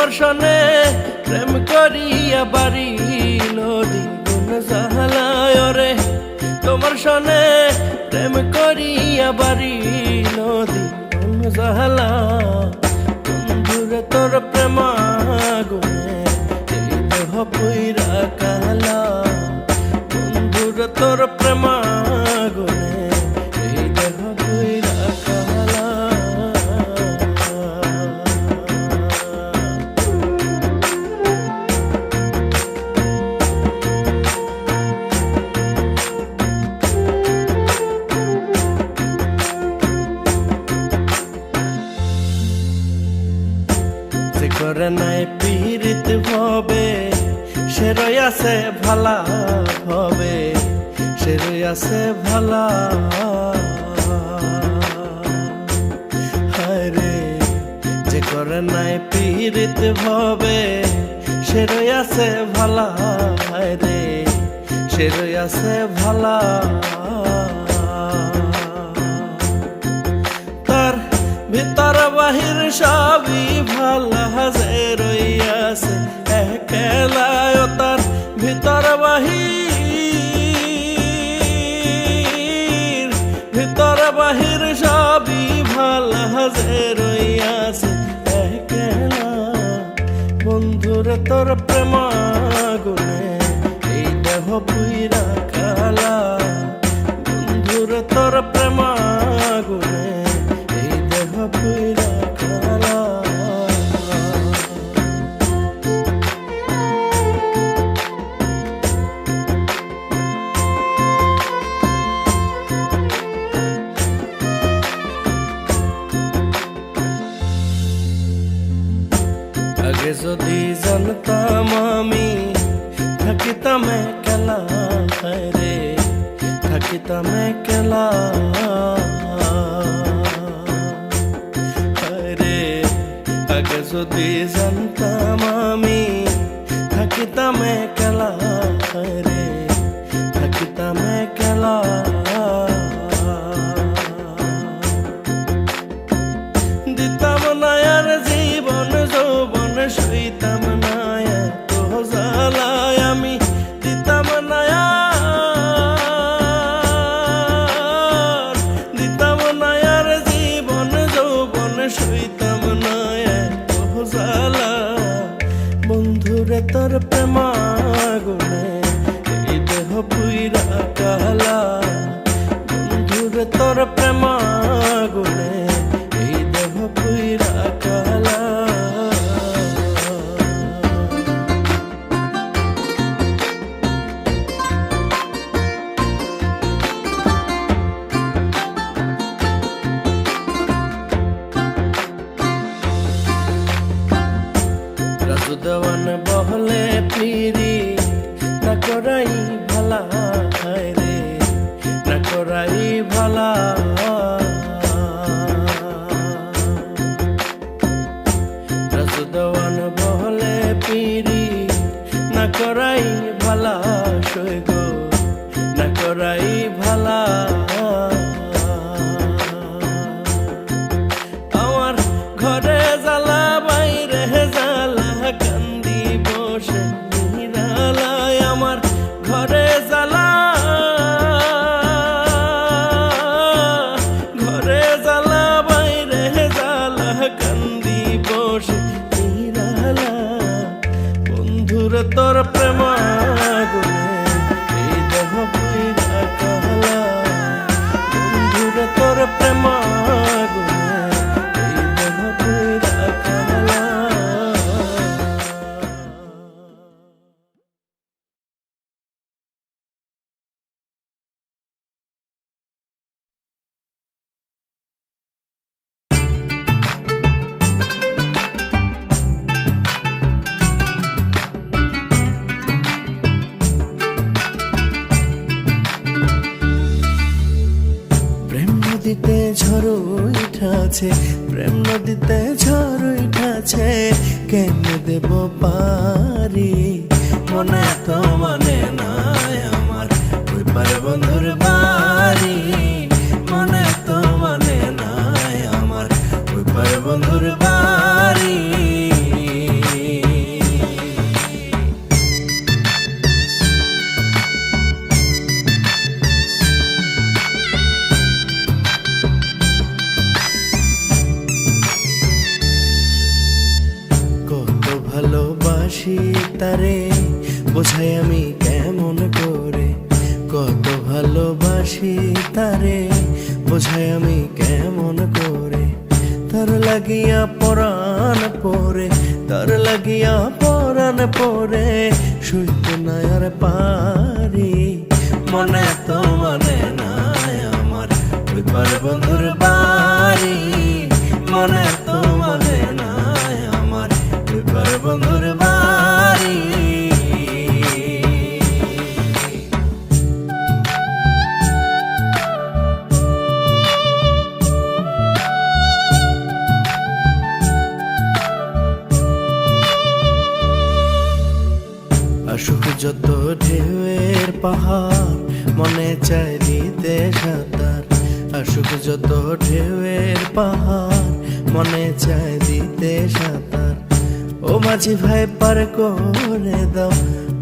তোমার সনে প্রেম করিয়া বাড়ি নদী জাহালায় রে তোমার সনে প্রেম করিয়া বাড়ি নদী জাহালা বন্ধুরে তোর প্রেম গুণে দেহ কালা। বন্ধুরে তোর প্রেম গুণে সে আছে ভালা রে, সে আছে ভালা তার ভিতর বাহির সবই ভালা যে আছে একলায় তার ভিতর বাহির রে তোর প্রেমাগুনে উঠাছে, প্রেম নদীতে ঝড় উঠাছে, কেন দেব পারি? মনে তো মনে নাই আমার, ওই পারে বন্ধুর Merhaba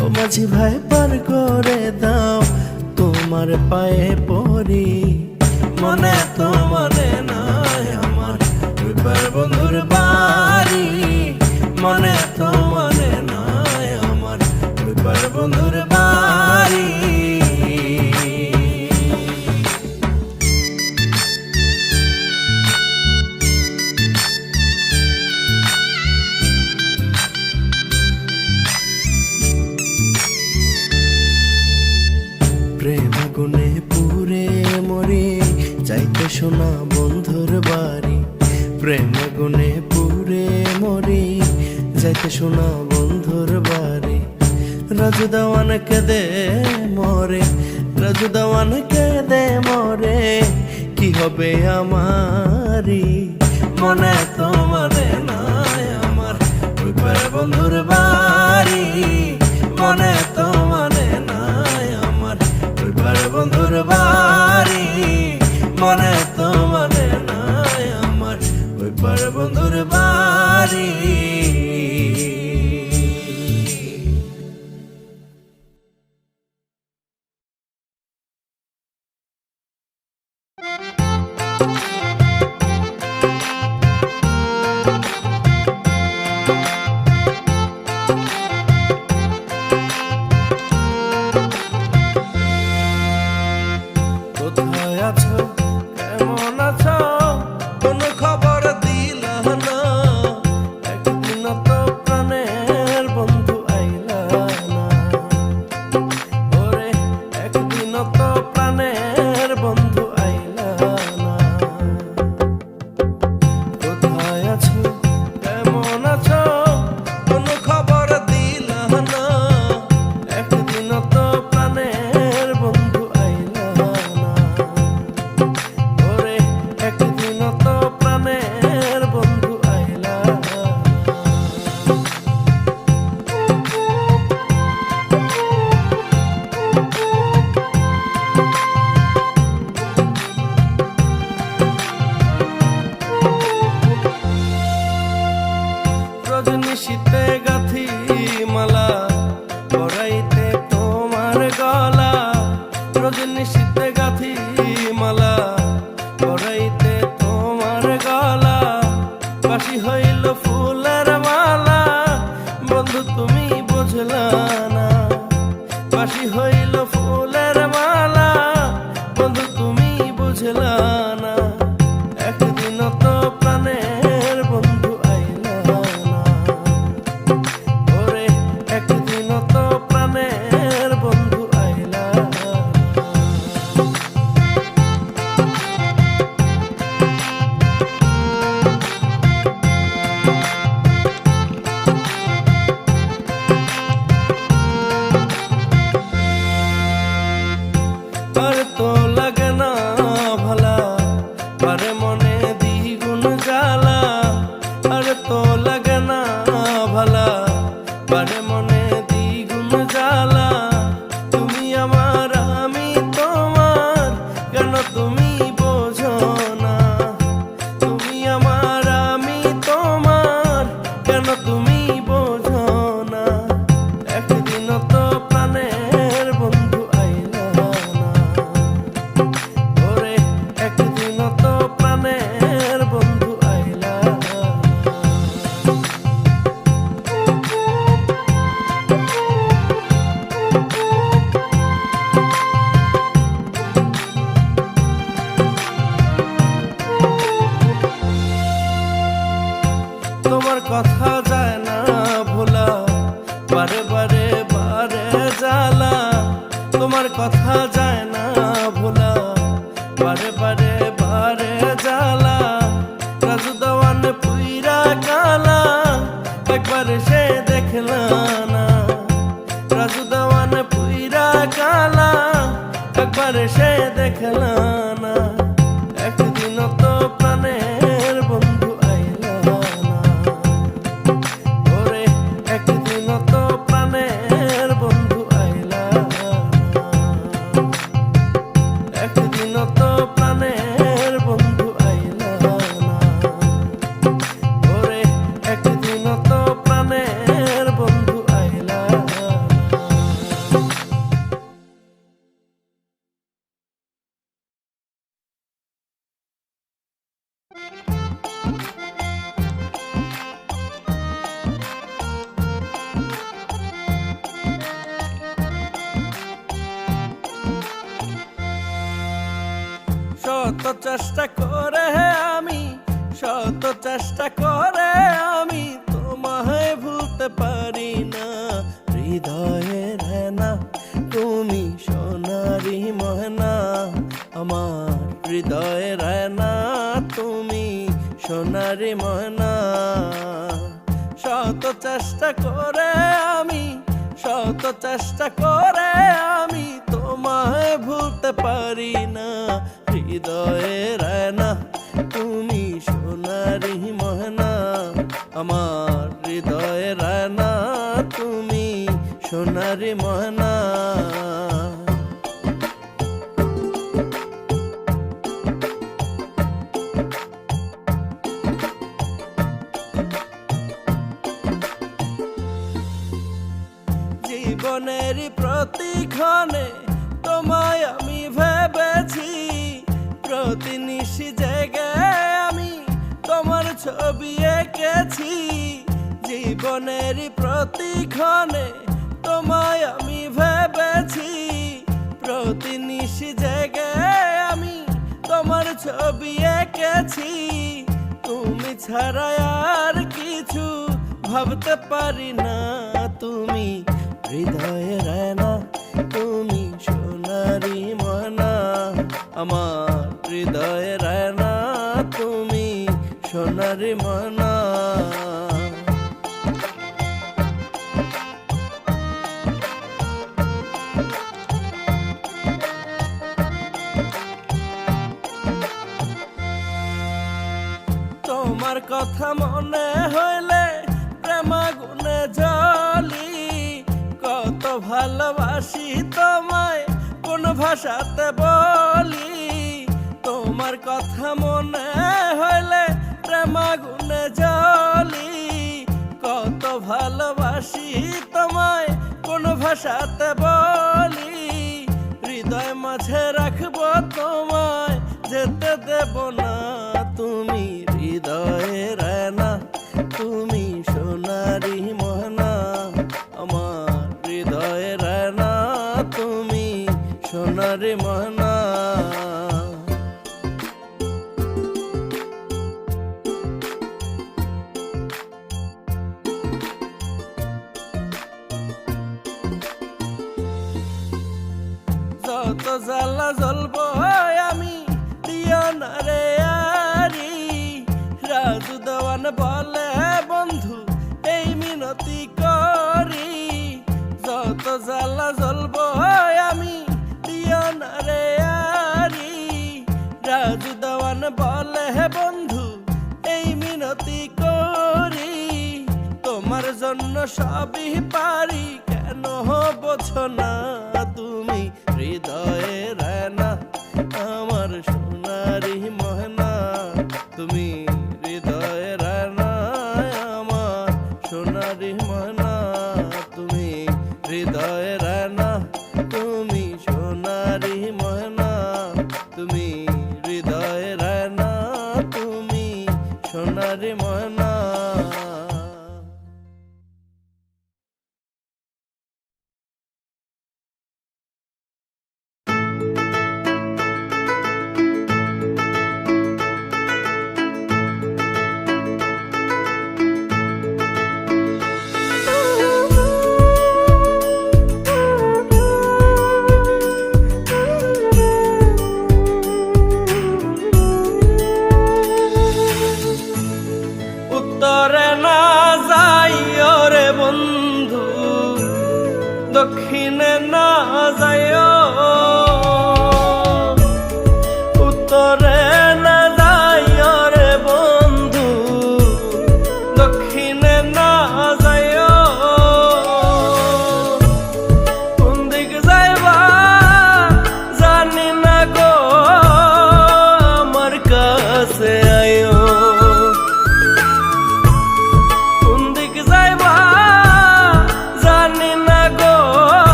ও মাঝি ভাই, পার করে দাও। তোমার পায়ে পড়ি মনে তো মনে নাই আমার রূপার বন্ধুর বাড়ি। মনে তো মনে নাই আমার রূপার বন্ধুর বাড়ি। প্রেম গুনে, পুরে মরি। যাইতে শোনা বন্ধুর বাড়ি। রাজু দাওয়ান কেঁদে মরে, রাজু দাওয়ান কেঁদে মরে। কি হবে আমারি মনে তো মানে নাই আমার। বন্ধুর বাড়ি। মনে তো মানে নাই আমার। বন্ধুর বাড়ি। মনে বন্ধুর বাড়ি শত চেষ্টা করে আমি, শত চেষ্টা করে আমি, তোমায় ভুলতে পারি না হৃদয়ের না তুমি সোনারি মহনা, আমার হৃদয়ের না তুমি সোনারি মহনা। শত চেষ্টা করে আমি, শত চেষ্টা করে আমি, তোমায় ভুলতে পারি না হৃদয়ের রায়না তুমি সোনারি মহনা। আমার হৃদয়ে রায়না তুমি সোনারি মহনা। জীবনের প্রতিক্ষণে তোমায় আমি ভেবেছি। প্রতি নিশি জায়গায় আমি তোমার ছবি এঁকেছি। তুমি ছাড়া আর কিছু ভাবতে পারি না। তুমি হৃদয়ের না তুমি সোনারি মনা। আমার হৃদয়ের না তুমি সোনারি মনা। কথা মনে হইলে প্রেমাগুনে জলি। কত ভালোবাসি তোমায় কোন ভাষাতে বলি। তোমার কথা মনে হইলে প্রেমাগুনে জলি। কত ভালোবাসি তোমায় কোন ভাষাতে বলি। হৃদয় মাঝে রাখব তোমায়, যেতে দেব না তুমি হৃদয়ের না তুমি সোনারি মহনা। আমার হৃদয়ের না তুমি সোনারি মহনা। যত জ্বালা জ্বলব দেওয়ান বলে, বন্ধু, এই মিনতি করি। যত জ্বালা জ্বলব, আমি দিও না রে আরি। রাজু দেওয়ান বলে, বন্ধু, এই মিনতি করি। তোমার জন্য সবই পারি। কেন বোঝো না তুমি?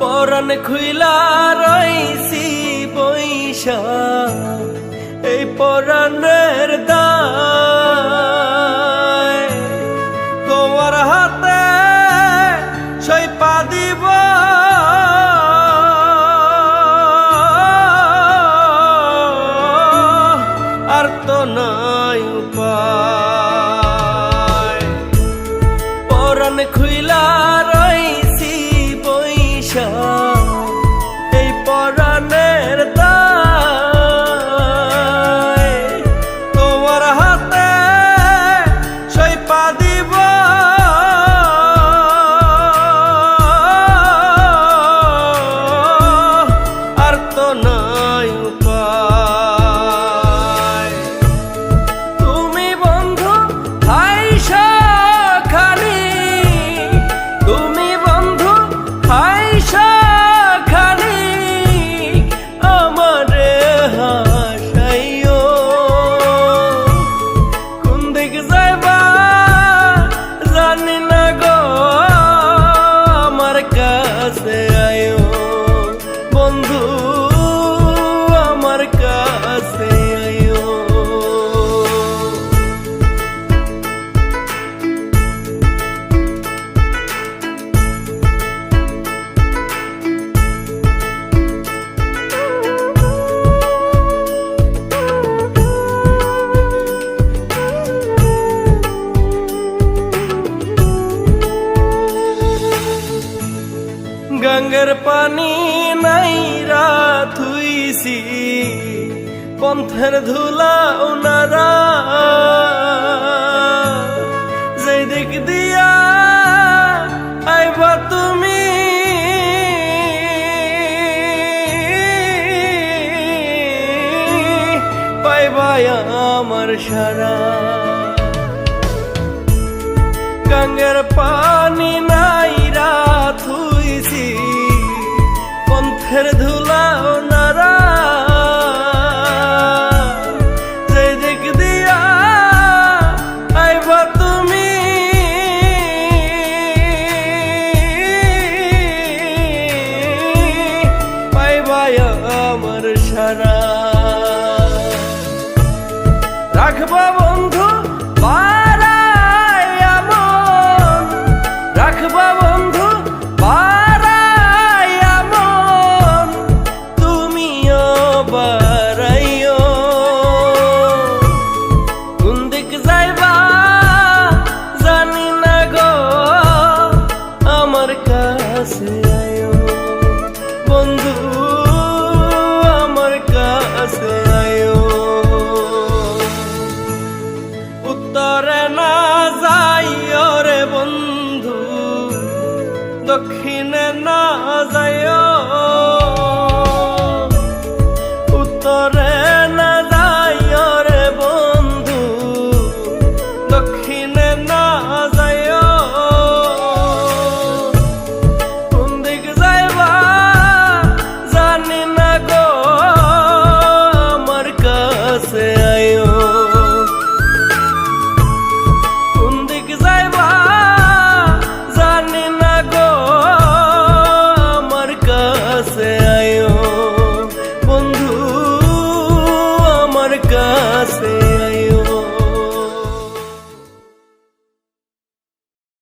পরাণ খুইলা রইছি বৈশা এই পরাণের দায় সারা। গঙ্গের